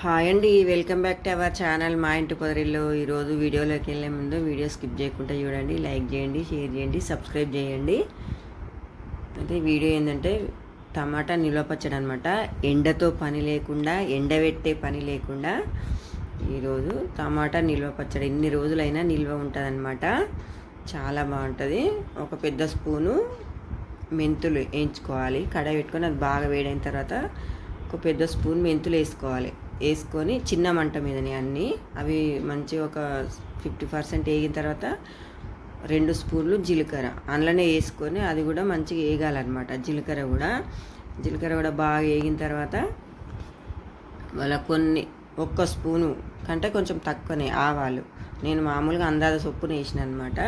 Hi అండి welcome back to our channel మా ఇంటి కుదరిలో ఈరోజు వీడియోలోకి వెళ్ళే ముందు వీడియో స్కిప్ చేయకుండా చూడండి లైక్ చేయండి షేర్ చేయండి సబ్స్క్రైబ్ చేయండి. అయితే వీడియో ఏంటంటే టమాటా నిల్వ పచ్చడి అనమాట ఎండతో పని లేకుండా ఎండబెట్టే పని లేకుండా ఈరోజు టమాటా నిల్వ పచ్చడి. ఎన్ని రోజులైనా నిల్వ ఉంటుంది చాలా బాగుంటుంది. ఒక పెద్ద స్పూను మెంతులు వేయించుకోవాలి. కడాయి పెట్టుకొని అది బాగా వేడైన తర్వాత ఒక పెద్ద స్పూన్ మెంతులు వేసుకోవాలి. వేసుకొని చిన్న మంట మీదనే అన్నీ. అవి మంచి ఒక ఫిఫ్టీ పర్సెంట్ వేగిన తర్వాత రెండు స్పూన్లు జీలకర్ర. అందులోనే వేసుకొని అది కూడా మంచిగా వేగాలన్నమాట. జీలకర్ర కూడా. జీలకర్ర కూడా బాగా వేగిన తర్వాత వాళ్ళ కొన్ని ఒక్క స్పూను కంటే కొంచెం తక్కువనే ఆవాలు. నేను మామూలుగా అందాజ సొప్పున వేసిన అనమాట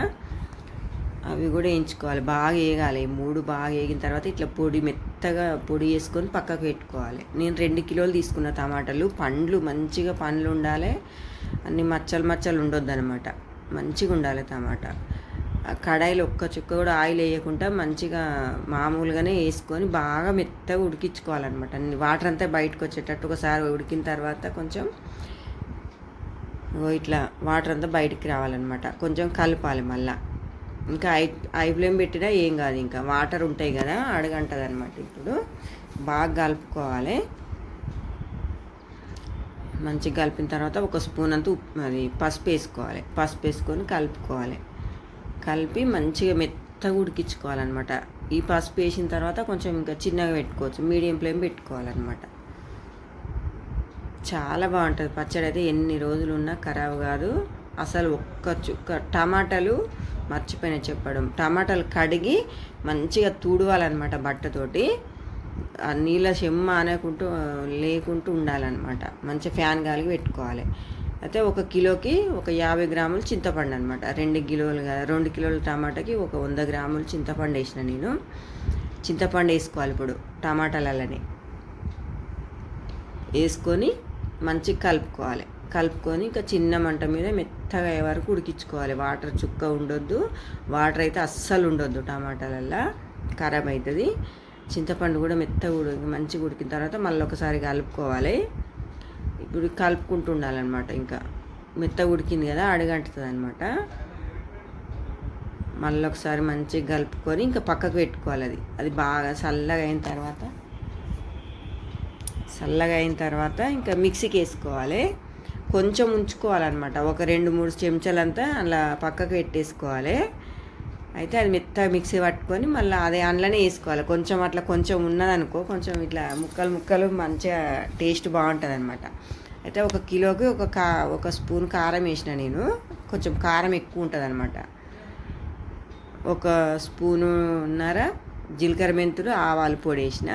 అవి కూడా వేయించుకోవాలి. బాగా వేగాలి. మూడు బాగా వేగిన తర్వాత ఇట్లా పొడి మెత్తగా పొడి వేసుకొని పక్కకు పెట్టుకోవాలి. నేను రెండు కిలోలు తీసుకున్న టమాటాలు. పండ్లు మంచిగా పండ్లు ఉండాలి. అన్ని మచ్చలు మచ్చలు ఉండొద్దు అనమాట మంచిగా ఉండాలి టమాటా. కడాయిలో ఒక్క చుక్క కూడా ఆయిల్ వేయకుండా మంచిగా మామూలుగానే వేసుకొని బాగా మెత్తగా ఉడికించుకోవాలన్నమాట. అన్ని వాటర్ అంతా బయటకు వచ్చేటట్టు ఒకసారి ఉడికిన తర్వాత కొంచెం ఇట్లా వాటర్ అంతా బయటికి రావాలన్నమాట. కొంచెం కలపాలి మళ్ళీ. ఇంకా ఐ ఐ ఫ్లేమ్ పెట్టినా ఏం కాదు ఇంకా. వాటర్ ఉంటాయి కదా అడగంటది అనమాట ఇప్పుడు. బాగా కలుపుకోవాలి. మంచిగా కలిపిన తర్వాత ఒక స్పూన్ అంతా ఉప్పు అది పసుపు వేసుకోవాలి. పసుపు వేసుకొని కలుపుకోవాలి. కలిపి మంచిగా మెత్తగా ఉడికించుకోవాలన్నమాట. ఈ పసుపు వేసిన తర్వాత కొంచెం ఇంకా చిన్నగా పెట్టుకోవచ్చు. మీడియం ఫ్లేమ్ పెట్టుకోవాలన్నమాట. చాలా బాగుంటుంది. పచ్చడి అయితే ఎన్ని రోజులు ఉన్నా ఖరాబ్ కాదు. అసలు ఒక్క చుక్క టమాటాలు మర్చిపోయిన చెప్పడం. టమాటాలు కడిగి మంచిగా తూడవాలన్నమాట బట్టతోటి. ఆ నీళ్ళ చెమ్మ అనేకుంటూ లేకుంటూ ఉండాలన్నమాట. మంచి ఫ్యాన్ గాలికి పెట్టుకోవాలి. అయితే ఒక కిలోకి ఒక యాభై గ్రాములు చింతపండు అనమాట రెండు కిలోలు రెండు కిలోల టమాటాకి ఒక వంద గ్రాములు చింతపండు వేసిన నేను. చింతపండు వేసుకోవాలి ఇప్పుడు టమాటాలనే వేసుకొని మంచిగా కలుపుకోవాలి. కలుపుకొని ఇంకా చిన్న మంట మీద మెత్తగా అయ్యే వరకు ఉడికించుకోవాలి. వాటర్ చుక్క ఉండొద్దు. వాటర్ అయితే అస్సలు ఉండొద్దు టమాటాలల్లో. ఖరాబ్ అవుతుంది చింతపండు కూడా మెత్తగా ఉడికి మంచిగా ఉడికిన తర్వాత మళ్ళీ ఒకసారి కలుపుకోవాలి. ఇప్పుడు కలుపుకుంటూ ఉండాలన్నమాట ఇంకా. మెత్తగా ఉడికింది కదా అడుగంటుతుంది అనమాట మళ్ళీ ఒకసారి మంచిగా కలుపుకొని ఇంకా పక్కకు పెట్టుకోవాలి అది. అది బాగా చల్లగా అయిన తర్వాత చల్లగా అయిన తర్వాత ఇంకా మిక్సీకి వేసుకోవాలి. కొంచెం ఉంచుకోవాలన్నమాట. ఒక రెండు మూడు చెంచాలంతా అలా పక్కకు పెట్టేసుకోవాలి. అయితే అది మెత్తగా మిక్సీ పట్టుకొని మళ్ళీ అదే అందులోనే వేసుకోవాలి. కొంచెం అట్లా కొంచెం ఉన్నదనుకో కొంచెం ఇట్లా ముక్కలు ముక్కలు మంచిగా టేస్ట్ బాగుంటుంది అనమాట అయితే ఒక కిలోకి ఒక కా ఒక స్పూన్ కారం వేసిన నేను. కొంచెం కారం ఎక్కువ ఉంటుంది అనమాట ఒక స్పూను ఉన్నారా జీలకర్ర మెంతులు ఆవాలు పొడి వేసిన.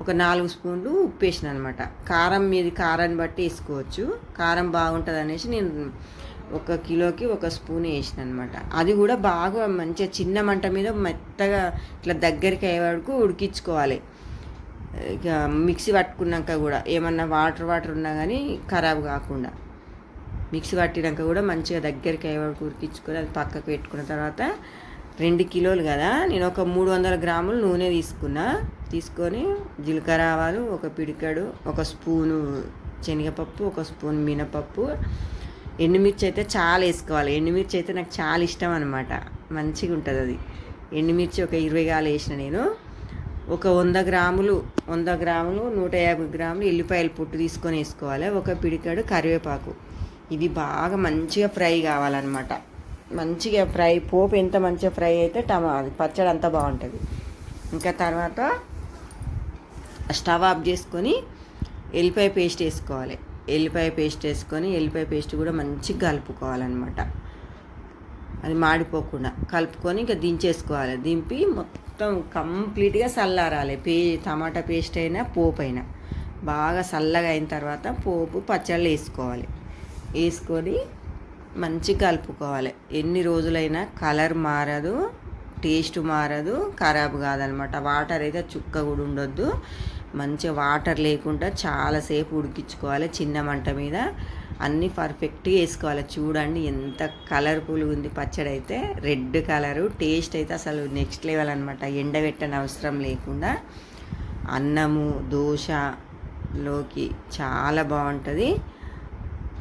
ఒక నాలుగు స్పూన్లు ఉప్పు వేసిన అనమాట కారం మీది కారాన్ని బట్టి వేసుకోవచ్చు. కారం బాగుంటుంది అనేసి నేను ఒక కిలోకి ఒక స్పూన్ వేసిన అనమాట అది కూడా బాగా మంచిగా చిన్న మంట మీద మెత్తగా ఇట్లా దగ్గరికి అయ్యే వరకు ఉడికించుకోవాలి. ఇక మిక్సీ పట్టుకున్నాక కూడా ఏమన్నా వాటర్ వాటర్ ఉన్నా కానీ ఖరాబ్ కాకుండా మిక్సీ పట్టినాక కూడా మంచిగా దగ్గరికి అయ్యే వరకు ఉడికించుకొని అది పక్కకు పెట్టుకున్న తర్వాత రెండు కిలోలు కదా? నేను ఒక మూడు వందల గ్రాములు నూనె తీసుకున్నా. తీసుకొని జీలకర్ర ఆవాలు ఒక పిడికాడు ఒక స్పూను శనగపప్పు ఒక స్పూన్ మినపప్పు. ఎండుమిర్చి అయితే చాలా వేసుకోవాలి. ఎండుమిర్చి అయితే నాకు చాలా ఇష్టం అనమాట మంచిగా ఉంటుంది అది. ఎండుమిర్చి ఒక ఇరవై గాలు వేసిన నేను. ఒక వంద గ్రాములు వంద గ్రాములు నూట యాభై గ్రాములు ఎల్లిపాయల పొట్టు తీసుకొని వేసుకోవాలి. ఒక పిడికాడు కరివేపాకు. ఇవి బాగా మంచిగా ఫ్రై కావాలన్నమాట. మంచిగా ఫ్రై పోపు ఎంత మంచిగా ఫ్రై అయితే టమా పచ్చడి అంతా బాగుంటుంది. ఇంకా తర్వాత స్టవ్ ఆఫ్ చేసుకొని ఎల్లిపాయ పేస్ట్ వేసుకోవాలి. ఎల్లిపాయ పేస్ట్ వేసుకొని ఎల్లిపాయ పేస్ట్ కూడా మంచిగా కలుపుకోవాలన్నమాట. అది మాడిపోకుండా కలుపుకొని ఇంకా దించేసుకోవాలి. దింపి మొత్తం కంప్లీట్గా చల్లారాలి. పే టమాటా పేస్ట్ అయినా పోపు అయినా. బాగా చల్లగా అయిన తర్వాత పోపు పచ్చళ్ళు వేసుకోవాలి. వేసుకొని మంచి కలుపుకోవాలి. ఎన్ని రోజులైనా కలర్ మారదు టేస్ట్ మారదు ఖరాబ్ కాదనమాట. వాటర్ అయితే చుక్క కూడా ఉండొద్దు. మంచిగా వాటర్ లేకుండా చాలాసేపు ఉడికించుకోవాలి చిన్న మంట మీద. అన్నీ పర్ఫెక్ట్గా వేసుకోవాలి. చూడండి ఎంత కలర్ఫుల్గా ఉంది పచ్చడి అయితే. రెడ్ కలరు టేస్ట్ అయితే అసలు నెక్స్ట్ లెవెల్ అనమాట ఎండబెట్టని అవసరం లేకుండా. అన్నము దోశలోకి చాలా బాగుంటుంది.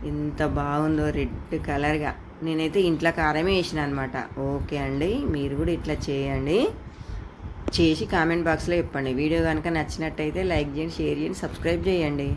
ఎంత బాగుందో రెడ్ కలర్గా. నేనైతే ఇంట్లో కారమే వేసిన అనమాట ఓకే అండి మీరు కూడా ఇట్లా చేయండి. చేసి కామెంట్ బాక్స్లో చెప్పండి. వీడియో కనుక నచ్చినట్టయితే లైక్ చేయండి షేర్ చేయండి సబ్స్క్రైబ్ చేయండి.